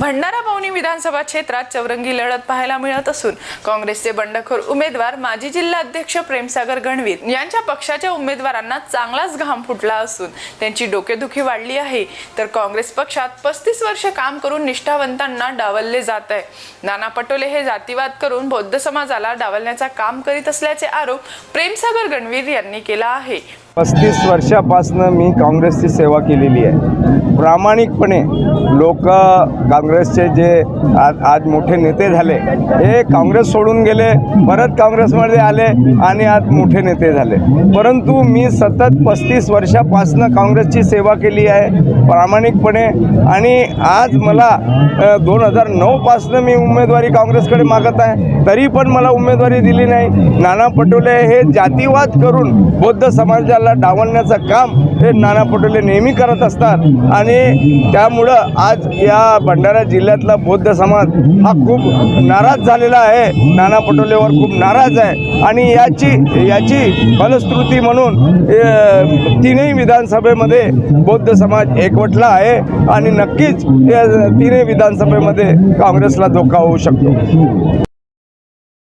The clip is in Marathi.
भंडारा पवनी विधानसभा क्षेत्रात चौरंगी लढत पाहायला मिळत असून काँग्रेसचे बंडखोर उमेदवार माजी जिल्हाध्यक्ष प्रेमसागर गणवीर यांच्या पक्षाच्या उमेदवारांना चांगलाच घाम फुटला असून त्यांची डोकेदुखी वाढली आहे. तर काँग्रेस पक्षात पस्तीस वर्ष काम करून निष्ठावंतांना डावलले जात आहे. नाना पटोले हे जातीवाद करून बौद्ध समाजाला डावलण्याचा काम करीत असल्याचे आरोप प्रेमसागर गणवीर यांनी केला आहे. पस्तीस वर्षापासनं मी काँग्रेसची सेवा केलेली आहे. प्रामाणिकपणे लोक काँग्रेसचे जे आज आज मोठे नेते झाले हे काँग्रेस सोडून गेले परत काँग्रेसमध्ये आले आणि आज मोठे नेते झाले. परंतु मी सतत पस्तीस वर्षापासनं काँग्रेसची सेवा केली आहे. प्रामाणिकपणे. आणि आज मला दोन हजार नऊपासनं मी उमेदवारी काँग्रेसकडे मागत आहे. तरी पण मला उमेदवारी दिली नाही. नाना पटोले हे जातीवाद करून बौद्ध समाजाला डावलण्याचं काम हे नाना पटोले नेहमी करत असतात. आणि त्यामुळं आज या भंडारा जिल्ह्यातला बौद्ध समाज हा खूप नाराज झालेला आहे. नाना पटोलेवर खूप नाराज आहे. आणि याची याची फलश्रुती म्हणून तीनही विधानसभेमध्ये बौद्ध समाज एकवटला आहे. आणि नक्कीच या तीनही विधानसभेमध्ये काँग्रेसला धोका होऊ शकतो.